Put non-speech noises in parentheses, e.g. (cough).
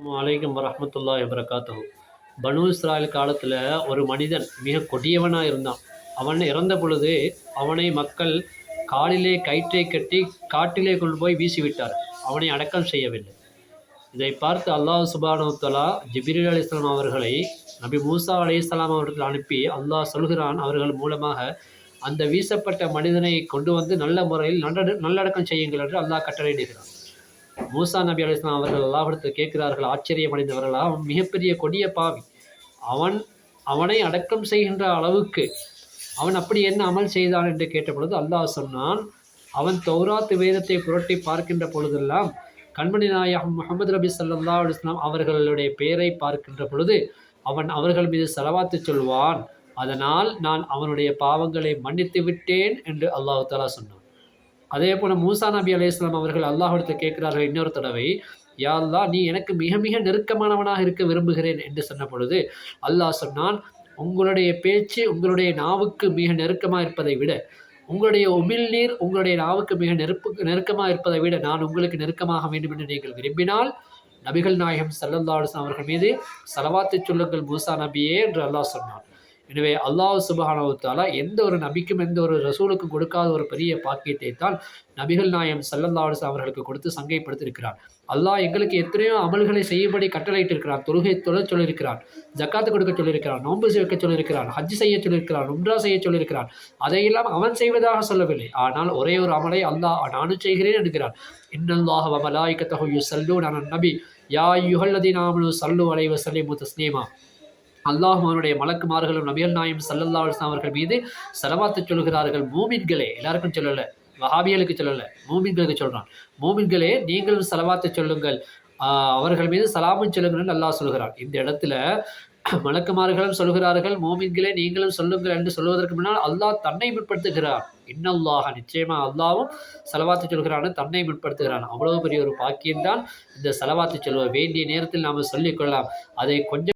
அலைக்கும் வரமத்துல்லா வபரகாத்துஹு. பனு இஸ்ராயல் காலத்தில் ஒரு மனிதன் மிக கொடியவனாக இருந்தான். அவன் இறந்த பொழுது அவனை மக்கள் காலிலே கயிற்றை கட்டி காட்டிலே கொண்டு போய் வீசிவிட்டார். அவனை அடக்கம் செய்யவில்லை. இதை பார்த்து அல்லாஹ் சுபானுத்தலா ஜிபிரில் அலி இஸ்லாம் அவர்களை நபி மூசா அலி இஸ்லாம் அவர்கள் அனுப்பி அல்லாஹ் சொல்கிறான் அவர்கள் மூலமாக அந்த வீசப்பட்ட மனிதனை கொண்டு வந்து நல்ல முறையில் நல்ல நல்லடக்கம் செய்யுங்கள் என்று அல்லாஹ் கட்டளையிடுகிறான். மூசா நபி அலிஸ்லாம் அவர்கள் அல்லாஹிடத்தில் கேட்கிறார்கள் ஆச்சரியமடைந்தவர்களா அவன் மிகப்பெரிய கொடிய பாவி. அவன் அவனை அடக்கம் செய்கின்ற அளவுக்கு அவன் அப்படி என்ன அமல் செய்தான் என்று கேட்ட பொழுது அல்லாஹ் சொன்னான் அவன் தௌராத்து வேதத்தை புரட்டி பார்க்கின்ற பொழுதெல்லாம் கண்மணி நாயகம் முகமது ரபி சல்லா அலுவலாம் அவர்களுடைய பெயரை பார்க்கின்ற பொழுது அவன் அவர்கள் மீது செலவாத்து சொல்வான் அதனால் நான் அவனுடைய பாவங்களை மன்னித்து விட்டேன் என்று அல்லாஹு தாலா சொன்னான். அதே போல் மூசா நபி அலையாம் அவர்கள் அல்லாஹிடத்தில் கேட்கிறார்கள் இன்னொரு தடவை யாழ்லா நீ எனக்கு மிக மிக நெருக்கமானவனாக இருக்க விரும்புகிறேன் என்று சொன்ன பொழுது அல்லாஹ் சொன்னான் உங்களுடைய பேச்சு உங்களுடைய நாவுக்கு மிக நெருக்கமாக இருப்பதை விட உங்களுடைய உமிழ்நீர் உங்களுடைய நாவுக்கு மிக நெருப்பு நெருக்கமாக இருப்பதை விட நான் உங்களுக்கு நெருக்கமாக வேண்டும் என்று நீங்கள் விரும்பினால் நபிகள் நாயகம் சல்லல்லா அவர்கள் மீது செலவாத்து சொல்லுங்கள் மூசா நபியே என்று அல்லாஹ் சொன்னான். எனவே அல்லாஹ் சுபஹானவத்தாலா எந்த ஒரு நபிக்கும் எந்த ஒரு ரசூலுக்கும் கொடுக்காத ஒரு பெரிய பாக்கியத்தை தான் நபிகள் நாயம் சல்லல்லாஸ் அவர்களுக்கு கொடுத்து சங்கைப்படுத்திருக்கிறார் அல்லாஹ் எங்களுக்கு எத்தனையோ அமல்களை செய்யும்படி கட்டளையிட்டு இருக்கிறான் தொழுகை தொழ சொல்லியிருக்கிறான் ஜக்காத்து கொடுக்க சொல்லியிருக்கிறான் நோன்பு வைக்க சொல்லியிருக்கிறான் ஹஜ் செய்ய சொல்லியிருக்கிறான் உம்ரா செய்ய சொல்லியிருக்கிறான் அதையெல்லாம் அவன் செய்வதாக சொல்லவில்லை. ஆனால் ஒரே ஒரு அமலை அல்லாஹ் நானும் செய்கிறேன் என்கிறான் இன்னல்லாஹ் வமலாய்க்கத்தகு யூ சல்லூ நான் நபி. யா யுகல்லதி நாமனு சல்லு அலைவ சலிமு தஸ்னீமா அல்லாஹ் அவனுடைய மலக்குமார்களும் நபியல் நாயும் சல்லல்லா அவர்கள் மீது செலவாத்து சொல்கிறார்கள் மூமின்களே எல்லாருக்கும் சொல்லலை. வஹாபியலுக்கு சொல்லலை. மூமின்களுக்கு சொல்கிறான் மூமின்களே நீங்களும் செலவாத்து சொல்லுங்கள். அவர்கள் மீது சலாமும் சொல்லுங்கள் அல்லாஹ் சொல்கிறான். இந்த இடத்துல (clears throat) மலக்குமார்களும் சொல்கிறார்கள் மோமின்களே நீங்களும் சொல்லுங்கள் என்று சொல்வதற்கு முன்னால் அல்லாஹ் தன்னை முற்படுத்துகிறார் இன்னல்லாக நிச்சயமா அல்லாவும் செலவாத்து சொல்கிறான் தன்னை முற்படுத்துகிறான். அவ்வளவு பெரிய ஒரு பாக்கியம்தான் இந்த செலவாத்து சொல்வ வேண்டிய நேரத்தில் நாம் சொல்லிக்கொள்ளலாம் அதை கொஞ்சம்